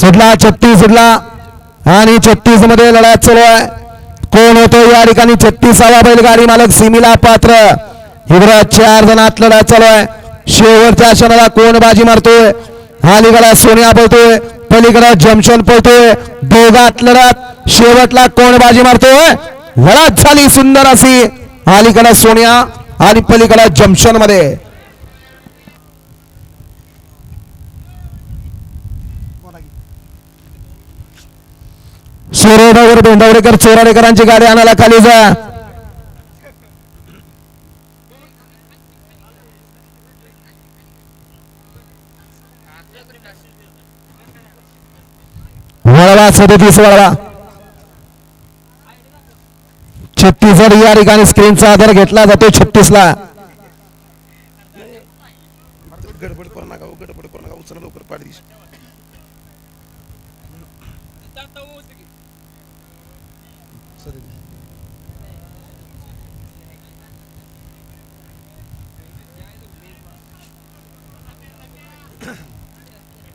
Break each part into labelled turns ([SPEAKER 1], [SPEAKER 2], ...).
[SPEAKER 1] सुटला छत्तीस सुटला आणि छत्तीसमध्ये लढाई चालू आहे. कोण होतो या ठिकाणी? छत्तीसावा बैलगाडी मालक सिमीला पात्र. इकडं चार जणात लढाई चालू आहे. शेवटच्या क्षणाला कोण बाजी मारतोय? अलीकडे सोनिया पळतोय. पलीकडे जमशन पळतोय. दोघात लढत. शेवटला कोण बाजी मारतोय? लढत झाली सुंदर अशी. अलीकडे सोनिया आणि पलीकडे जमशनमध्ये शिरोबावर बेंडवडेकर चोराडेकरांची गाडी आणायला खाली जा. वळवा सदतीस वळवा. छत्तीसगड या ठिकाणी स्क्रीनचा आधार घेतला जातो छत्तीस ला
[SPEAKER 2] गडबड करू नका हो, गडबड करू नका उचला लवकर पाडदिश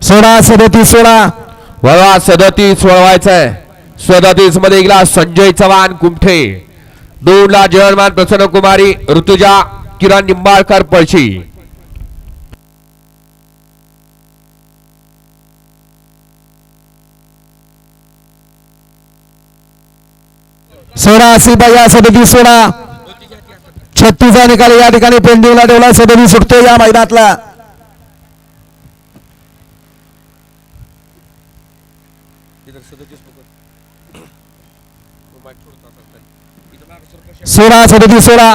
[SPEAKER 1] सोळा सदतीस सोळा.
[SPEAKER 3] वळवा सदतीस वळवायचंय. आहे सदतीसमध्ये गेला संजय चव्हाण कुमठे. दोन ला जयमान प्रसन्न कुमारी ऋतुजा किरण निंबाळकर पळशी.
[SPEAKER 1] सोळा असी या सदतीस सोळा छत्तीसचा निकाल या ठिकाणी पेंडिंगला ठेवला सदतीस सुटतो या मैदानातला. सोळा सदतीस सोळा